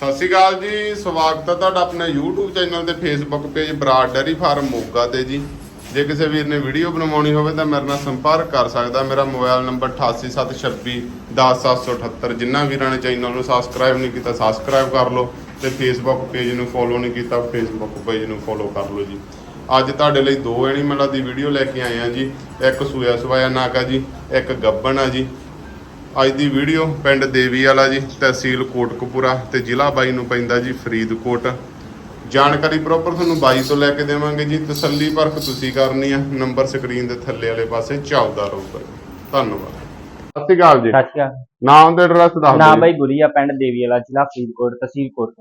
ਸਤਿ ਸ਼੍ਰੀ ਅਕਾਲ ਜੀ, ਸਵਾਗਤ ਹੈ ਤੁਹਾਡਾ ਆਪਣੇ YouTube ਚੈਨਲ ਤੇ Facebook page Brar dairy farm Moga ਤੇ ਜੀ। ਜੇ ਕਿਸੇ ਵੀਰ ਨੇ ਵੀਡੀਓ ਬਣਵਾਉਣੀ ਹੋਵੇ ਤਾਂ ਮੇਰੇ ਨਾਲ ਸੰਪਰਕ ਕਰ ਸਕਦਾ ਮੇਰਾ ਮੋਬਾਈਲ ਨੰਬਰ 8876210778 ਜਿਨ੍ਹਾਂ ਵੀਰਾਂ ਨੇ ਚੈਨਲ ਨੂੰ ਸਬਸਕ੍ਰਾਈਬ ਨਹੀਂ ਕੀਤਾ ਸਬਸਕ੍ਰਾਈਬ ਕਰ ਲਓ ਤੇ Facebook ਪੇਜ ਨੂੰ ਫੋਲੋ ਨਹੀਂ ਕੀਤਾ, Facebook ਪੇਜ ਨੂੰ ਫੋਲੋ ਕਰ ਲਓ ਜੀ। ਅੱਜ ਤੁਹਾਡੇ ਲਈ ਦੋ ਐਨੀਮਲਾਂ ਦੀ ਵੀਡੀਓ ਲੈ ਕੇ ਆਏ ਆ ਜੀ। ਇੱਕ ਸੂਇਆ ਸਵਾਇਆ ਨਾਗਾ ਜੀ, ਇੱਕ ਗੱਬਣ ਆ ਜੀ। ਅੱਜ ਦੀ ਵੀਡੀਓ ਪਿੰਡ ਦੇਵੀ ਵਾਲਾ ਜੀ ਤਹਿਸੀਲ ਕੋਟਕਪੂਰਾ ਤੇ ਜ਼ਿਲ੍ਹਾ ਬਾਈ ਨੂੰ ਪੈਂਦਾ ਜੀ ਫਰੀਦਕੋਟ। ਜਾਣਕਾਰੀ ਪ੍ਰੋਪਰ ਤੁਹਾਨੂੰ ਬਾਈ ਤੋਂ ਲੈ ਕੇ ਦੇਵਾਂਗੇ ਜੀ। ਤਸੱਲੀ ਪਰਖ ਤੁਸੀਂ ਕਰਨੀ ਆ। ਨੰਬਰ ਸਕਰੀਨ ਦੇ ਥੱਲੇ ਵਾਲੇ ਪਾਸੇ ਚੱਲਦਾ ਰਹੂਗਾ ਜੀ। ਧੰਨਵਾਦ। ਸਤਿ ਸ਼੍ਰੀ ਅਕਾਲ ਜੀ। ਸਤਿ ਸ਼੍ਰੀ ਅਕਾਲ। ਨਾਮ ਤੇ ਐਡਰੈਸ ਦੱਸ ਨਾਮ ਦਿਓ ਬਾਈ ਗੁਰੀਆ ਪਿੰਡ ਦੇਵੀ ਵਾਲਾ ਜ਼ਿਲ੍ਹਾ ਫਰੀਦਕੋਟ ਤਹਿਸੀਲ ਕੋਟ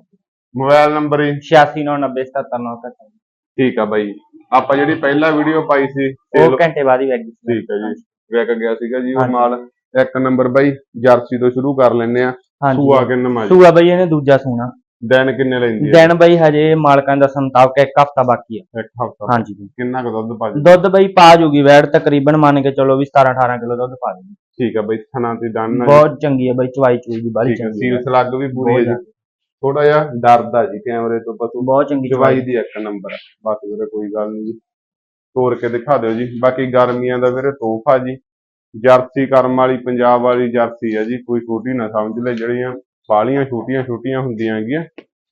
ਮੋਬਾਈਲ ਨੰਬਰ ਹੀ 86990779 ਠੀਕ ਆ ਬਾਈ। ਆਪਾਂ ਜਿਹੜੀ ਪਹਿਲਾ ਵੀਡੀਓ ਪਾਈ ਸੀ ਉਹ ਘੰਟੇ ਬਾਅਦ ਹੀ ਵੈਗੀ ਠੀਕ ਹੈ ਜੀ। ਵਿਕ ਗਿਆ ਸੀਗਾ ਜੀ ਉਹ। ਮਾਲ ਇੱਕ ਨੰਬਰ ਬਾਈ ਜਰਸੀ ਤੋਂ ਸ਼ੁਰੂ ਕਰ ਲੈਂਦੇ ਆ ਸੂਆ ਹਾਂਜੀ ਕਿੰਨਾ ਮਾ ਜੀ ਸੂਆ ਬਾਈ ਇਹਨੇ ਦੂਜਾ ਸੂਣਾ। ਦਿਨ ਕਿੰਨੇ ਲੈਂਦੀ ਹੈ? ਦਿਨ ਬਾਈ ਹਜੇ ਮਾਲਕਾਂ ਦਾ ਸੰਤਾਪ ਇੱਕ ਹਫਤਾ ਬਾਕੀ ਹੈ। ਇੱਕ ਹਫਤਾ। ਹਾਂਜੀ। ਕਿੰਨਾ ਕੁ ਦੁੱਧ ਪਾ ਜੀ ਦੁੱਧ ਬਾਈ ਪਾ ਜੂਗੀ ਵੈੜ ਤਕਰੀਬਨ ਮੰਨ ਕੇ ਚਲੋ ਵੀ 17 18 ਕਿਲੋ ਦੁੱਧ ਪਾ ਜੂਗੀ। ਠੀਕ ਆ ਬਾਈ ਥਣਾ ਤੇ ਦੰਨ ਬਹੁਤ ਚੰਗੀ ਹੈ ਬਾਈ ਚਵਾਈ ਚੂਈ ਦੀ ਬਾਲੀ ਠੀਕ ਹੈ ਚੰਗੀ ਹੈ ਸੀਲ ਸਲੱਗ ਵੀ ਪੂਰੀ ਹੈ ਜੀ। ਥੋੜਾ ਜਿਹਾ ਡਰਦਾ ਜੀ ਕੈਮਰੇ ਤੋਂ ਪਸ਼ੂ। ਬਹੁਤ ਚੰਗੀ ਚਵਾਈ ਦੀ ਇੱਕ ਨੰਬਰ ਹੈ ਬਾਕੀ ਵੀਰੇ ਕੋਈ ਗੱਲ ਨਹੀਂ ਜੀ। ਤੋੜ ਕੇ ਦਿਖਾ ਦਿਓ ਜੀ। ਬਾਕੀ ਗਰਮੀਆਂ ਦਾ ਵੀਰੇ ਤੋਹਫਾ ਜੀ। ਜਰਸੀ ਕਰਮ ਵਾਲੀ, ਪੰਜਾਬ ਵਾਲੀ ਜਰਸੀ ਹੈ ਜੀ, ਕੋਈ ਛੋਟੀ ਨਾ ਸਮਝ ਲੈ ਜਿਹੜੀਆਂ ਬਾਲੀਆਂ ਛੋਟੀਆਂ ਛੋਟੀਆਂ ਹੁੰਦੀਆਂ ਹੈਗੀਆਂ।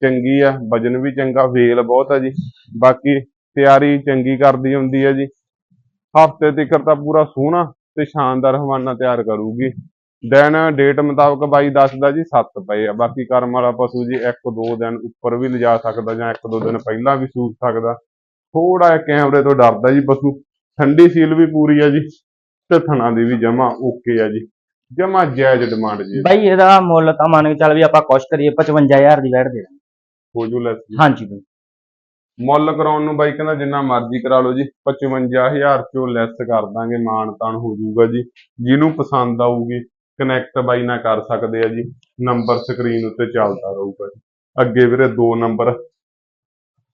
ਚੰਗੀ ਆ, ਵਜਨ ਵੀ ਚੰਗਾ, ਵੇਲ ਬਹੁਤ ਆ ਜੀ। ਬਾਕੀ ਤਿਆਰੀ ਚੰਗੀ ਕਰਦੀ ਹੁੰਦੀ ਹੈ ਜੀ। ਹਫ਼ਤੇ ਤੱਕ ਤਾਂ ਪੂਰਾ ਸੋਹਣਾ ਤੇ ਸ਼ਾਨਦਾਰ ਹਵਾਨਾ ਤਿਆਰ ਕਰੂਗੀ। ਦਿਨ ਡੇਟ ਮੁਤਾਬਕ ਬਾਈ ਦੱਸਦਾ ਜੀ 7 ਪਏ ਆ। ਬਾਕੀ ਕਰਮ ਵਾਲਾ ਪਸ਼ੂ ਜੀ, ਇੱਕ ਦੋ ਦਿਨ ਉੱਪਰ ਵੀ ਲਿਜਾ ਸਕਦਾ ਜਾਂ ਇੱਕ ਦੋ ਦਿਨ ਪਹਿਲਾਂ ਵੀ ਸੂਕ ਸਕਦਾ। ਥੋੜਾ ਕੈਮਰੇ ਤੋਂ ਡਰਦਾ ਜੀ ਪਸ਼ੂ। ਠੰਡੀ ਸੀਲ ਵੀ ਪੂਰੀ ਆ ਜੀ। ਤੇ ਥਣਾ ਦੀ ਵੀ ਜਮਾ ਓਕੇ ਆ ਜੀ। ਜਮਾ ਜਾਇਜ਼ ਡਿਮਾਂਡ ਜੀ। ਬਾਈ ਇਹਦਾ ਮੁੱਲ ਤਾਂ ਮੰਨ ਕੇ ਚੱਲ ਵੀ ਆਪਾਂ ਕੁਛ ਕਰੀਏ 55000 ਦੀ ਵੈੜ ਦੇ ਦਾਂਗੇ ਹੋ ਜੂ ਲੈਸ ਜੀ। ਹਾਂਜੀ ਬਾਈ। ਮੁੱਲ ਕਰਾਉਣ ਨੂੰ ਬਾਈ ਕਹਿੰਦਾ ਜਿੰਨਾ ਮਰਜ਼ੀ ਕਰਾ ਲਓ ਜੀ 55000 ਚੋਂ ਲੈਸ ਕਰ ਦਾਂਗੇ ਮਾਨ ਤਾਨ ਹੋ ਜਾਊਗਾ ਜੀ। ਜਿਹਨੂੰ ਪਸੰਦ ਆਊਗੀ ਕਨੈਕਟ ਬਾਈ ਨਾਲ ਕਰ ਸਕਦੇ ਆ ਜੀ। ਨੰਬਰ ਸਕਰੀਨ ਉੱਤੇ ਚੱਲਦਾ ਰਹੂਗਾ ਜੀ। ਅੱਗੇ ਵੀਰੇ ਦੋ ਨੰਬਰ।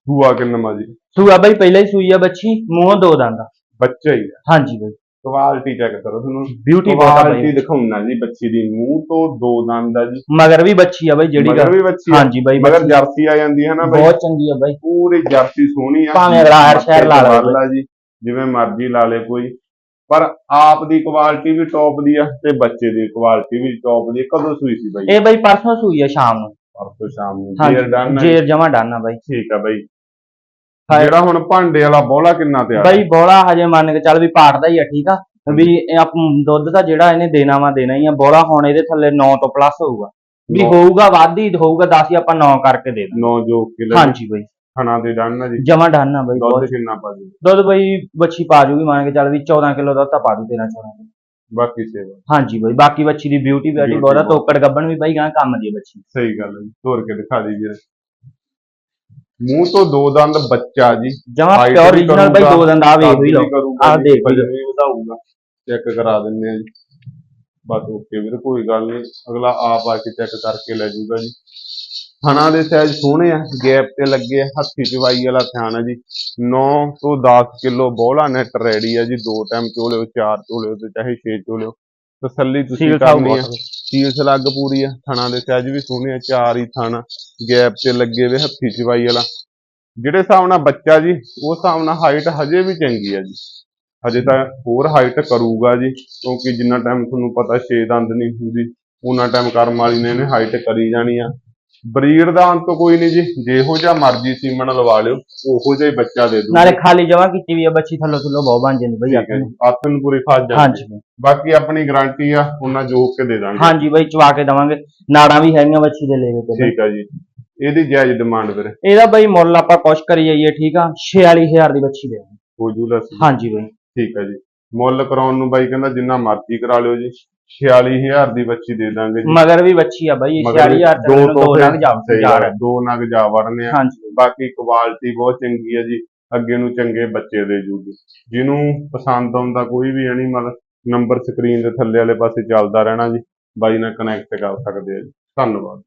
ਦੂਆ ਕਿੰਨਾ ਜੀ? ਸੂਆ ਬਾਈ ਪਹਿਲਾਂ ਹੀ ਸੂਈ ਆ ਬੱਚੀ ਮੂੰਹ ਦੋ ਦੰਦ। ਬੱਚਾ ਹੀ ਆ। ਹਾਂਜੀ ਬਾਈ। ਕੁਆਲਿਟੀ ਚੈੱਕ ਕਰੋ ਤੁਹਾਨੂੰ। ਬਿਊਟੀ ਬਹੁਤ ਆ ਕੁਆਲਿਟੀ ਬਾਈ ਦਿਖਾਉਣਾ ਜੀ ਬੱਚੀ ਦੀ ਮੂੰਹ ਤੋਂ ਦੋ ਦੰਦ ਆ ਜੀ। ਮਗਰ ਵੀ ਬੱਚੀ ਆ ਬਾਈ ਜਿਹੜੀ ਮਗਰ ਗੱਲ ਵੀ ਬੱਚੀ ਆ। ਹਾਂਜੀ ਬਾਈ ਮਗਰ ਬੱਚੀ। ਜਰਸੀ ਆ ਜਾਂਦੀ ਹੈ ਨਾ ਬਾਈ। ਬਹੁਤ ਚੰਗੀ ਆ ਬਾਈ। ਪੂਰੀ ਜਰਸੀ ਸੋਹਣੀ ਆ। ਭਾਵੇਂ ਅਗਲਾ ਹਰ ਸ਼ਹਿਰ ਲਾ ਲਵੇ। ਲਾ ਜੀ ਜਿਵੇਂ ਮਰਜ਼ੀ ਲਾ ਲੇ ਕੋਈ। ਪਰ ਆਪ ਦੀ ਕੁਆਲਿਟੀ ਵੀ ਟੌਪ ਦੀ ਆ ਤੇ ਬੱਚੇ ਦੀ ਕੁਆਲਿਟੀ ਵੀ ਟੌਪ ਦੀ ਆ। ਕਦੋਂ ਸੂਈ ਸੀ ਬਾਈ? ਇਹ ਬਾਈ ਪਰਸੋਂ ਸੂਈ ਆ ਸ਼ਾਮ ਨੂੰ। ਪਰਸੋਂ ਸ਼ਾਮ ਨੂੰ। ਜੇਰ ਡਨ ਹਾਂਜੀ ਜੇਰ ਜਮਾ ਡਾਨਾ ਬਾਈ। ਠੀਕ ਆ ਬਾਈ। ਜਿਹੜਾ ਹੁਣ ਭਾਂਡੇ ਵਾਲਾ ਬੋਲਾ ਕਿੰਨਾ ਤਿਆਰ ਬਾਈ ਬੋਲਾ ਹਜੇ ਮੰਨ ਕੇ ਚੱਲ ਵੀ ਪਾੜਦਾ ਹੀ ਆ ਠੀਕ ਆ? ਵੀ ਦੁੱਧ ਦਾ ਜਿਹੜਾ ਇਹਨੇ ਦੇਣਾ ਵਾ ਦੇਣਾ ਹੀ ਆ ਬੋਲਾ ਹੁਣ ਇਹਦੇ ਥੱਲੇ 9 ਤੋਂ ਪਲੱਸ ਹੋਊਗਾ। ਵੀ ਹੋਊਗਾ ਵੱਧ ਹੀ ਹੋਊਗਾ 10 ਹੀ ਆਪਾਂ 9 ਕਰਕੇ ਦੇ ਦਾਂਗੇ। ਨੌ ਜੋ ਕਿਲੋ ਹਾਂਜੀ ਬਾਈ। ਖਾਣਾ ਦੇ ਡਨ ਆ ਜੀ। ਜਮਾ ਡਾਨਾ ਬਾਈ ਦੁੱਧ ਕਿੰਨਾ ਪਾ ਜੀ ਦੁੱਧ ਬਾਈ ਬੱਚੀ ਪਾ ਜੂਗੀ ਮੰਨ ਕੇ ਚੱਲ ਵੀ 14 ਕਿਲੋ ਦੁੱਧ ਤਾਂ ਪਾ ਦੂ 13 14 ਕਿਲੋ। ਬਾਕੀ ਸੇਵਾ। ਹਾਂਜੀ ਬਾਈ ਬਾਕੀ ਬੱਚੀ ਦੀ ਬਿਊਟੀ ਬਿਊਟੀ ਬਹੁਤ। ਆ। ਤੋਕੜ ਗੱਬਣ ਵੀ ਬਾਈ ਗਾਂ ਕੰਮ ਦੀ ਬੱਚੀ ਸਹੀ ਗੱਲ ਹੈ ਜੀ ਤੋੜ ਕੇ ਦਿਖਾ ਦੀ ਵੀਰ ਮੂੰਹ ਤੋਂ ਦੋ ਦੰਦ ਬੱਚਾ ਜੀ। ਜਮਾ Height ਪਿਓਰ ਵੀ origignal ਬਾਈ ਕਰੂਗਾ, ਦੋ ਦੰਦ ਆ ਵੇਖ ਵੀ ਲਓ ਕਰੂਗਾ ਜੀ, ਦੇਖ ਵੀ ਵਜਨ ਵੀ ਵਧਾਊਗਾ। ਚੈੱਕ ਕਰਾ ਦਿੰਦੇ ਆ ਜੀ। ਬਸ ਓਕੇ ਵੀਰ ਕੋਈ ਗੱਲ ਨਹੀਂ। ਅਗਲਾ ਆਪ ਆ ਕੇ ਚੈੱਕ ਕਰਕੇ ਲੈ ਜਾਊਗਾ ਜੀ। ਥਣਾ ਦੇ ਸਾਈਜ਼ ਸੋਹਣੇ ਆ ਗੈਪ ਤੇ ਲੱਗੇ ਆ ਹੱਥੀ ਚਵਾਈ ਵਾਲਾ ਥਾਨ ਆ ਜੀ। 9 ਤੋਂ 10 ਕਿਲੋ ਬੋਲਾ ਨੈਟ ਰੈਡੀ ਆ ਜੀ ਦੋ ਟਾਈਮ ਚੋਲਿਓ ਚਾਰ ਚੋਲਿਓ ਤੇ ਚਾਹੇ ਛੇ ਚੋਲਿਓ ਤਸੱਲੀ ਤੁਸੀਂ ਸੀਲ ਕਰਨੀ ਆ। ਸੀਲ ਸਲੱਗ ਪੂਰੀ ਆ, ਥਣਾ ਦੇ ਸਾਈਜ਼ ਵੀ ਸੋਹਣੇ ਆ ਚਾਰ ਹੀ ਥਣ ਗੈਪ ਤੇ ਲੱਗੇ ਵੇ ਹੱਥੀ ਚਵਾਈ ਵਾਲਾ। ਜਿਹੜੇ ਹਿਸਾਬ ਨਾਲ ਬੱਚਾ ਜੀ ਉਸ ਹਿਸਾਬ ਨਾਲ ਹਾਈਟ ਹਜੇ ਵੀ ਚੰਗੀ ਆ ਜੀ। ਹਜੇ ਤਾਂ ਹੋਰ ਹਾਈਟ ਕਰੂਗਾ ਜੀ, ਕਿਉਂਕਿ ਜਿੰਨਾ ਟਾਈਮ ਤੁਹਾਨੂੰ ਪਤਾ ਛੇ ਦੰਦ ਨਹੀਂ ਹੁੰਦੀ, ਉਹਨਾਂ ਟਾਈਮ ਕਰਮ ਵਾਲੀ ਨੇ ਇਹਨੇ ਹਾਈਟ ਕਰੀ ਜਾਣੀ ਆ। ਬਰੀਡ ਦਾ ਅੰਤ ਕੋਈ ਨਹੀਂ ਜੀ ਜਿਹੋ ਜਿਹਾ ਮਰਜ਼ੀ ਸੀਮਨ ਲਵਾ ਲਿਓ ਉਹੋ ਜਿਹਾ ਹੀ ਬੱਚਾ ਦੇ ਦੂਗਾ ਨਾਲੇ ਖਾਲੀ ਜਮਾ ਕੀਤੀ ਵੀ ਆ ਬੱਚੀ ਥੱਲੋਂ ਥੱਲੋਂ ਬਹੁਤ ਬਣ ਜਾਂਦੀ ਬਾਈ ਠੀਕ ਹੈ ਜੀ ਆਤਨ ਪੂਰੀ ਖਾਜ ਜਾਂਦੀ ਹਾਂਜੀ। ਬਾਈ। ਬਾਕੀ ਆਪਣੀ ਗਾਰੰਟੀ ਆ ਉਹਨਾਂ ਜੋਕ ਕੇ ਦੇ ਦਾਂਗੇ। ਹਾਂਜੀ ਬਾਈ ਚਵਾ ਕੇ ਦਵਾਂਗੇ। ਨਾੜਾਂ ਵੀ ਹੈਗੀਆਂ ਬੱਚੀ ਦੇ ਲੇਵੇ ਤੇ। ਬਾਈ। ਠੀਕ ਆ ਜੀ। ਇਹਦੀ ਜਾਇਜ਼ ਡਿਮਾਂਡ ਵੀਰੇ। ਇਹਦਾ ਬਾਈ ਮੁੱਲ ਆਪਾਂ ਕੁਛ ਕਰੀ ਜਾਈਏ ਠੀਕ ਆ? 46000 ਦੀ ਬੱਚੀ ਦੇ ਹੋ ਜੂਲਾ ਹਾਂਜੀ ਬਾਈ। ਠੀਕ ਹੈ ਜੀ। ਮੁੱਲ ਕਰਾਉਣ ਨੂੰ ਬਾਈ ਕਹਿੰਦਾ ਜਿੰਨਾ ਮਰਜ਼ੀ ਕਰਾ ਲਿਓ ਜੀ। 46000 ਦੀ ਬੱਚੀ ਦੇ ਦਾਂਗੇ ਜੀ। ਮਗਰ ਵੀ ਬੱਚੀ ਆ ਬਾਈ ਮਗਰ 46000 ਦੋ ਲੱਗ ਜਾ ਸਹੀ ਜਾ ਗੱਲ ਹੈ, ਦੋ ਨਗ ਜਾ ਵੜਨੇ ਆ। ਹਾਂਜੀ। ਬਾਕੀ ਕੁਆਲਿਟੀ ਬਹੁਤ ਚੰਗੀ ਹੈ ਜੀ ਅੱਗੇ ਨੂੰ ਚੰਗੇ ਬੱਚੇ ਦੇ ਜੂਗੀ। ਜਿਹਨੂੰ ਪਸੰਦ ਆਉਂਦਾ ਕੋਈ ਵੀ ਐਨੀਮਲ ਨੰਬਰ ਸਕਰੀਨ ਦੇ ਥੱਲੇ ਵਾਲੇ ਪਾਸੇ ਚੱਲਦਾ ਰਹਿਣਾ ਜੀ ਬਾਈ ਨਾਲ ਕਨੈਕਟ ਕਰ ਸਕਦੇ ਆ ਜੀ। ਧੰਨਵਾਦ।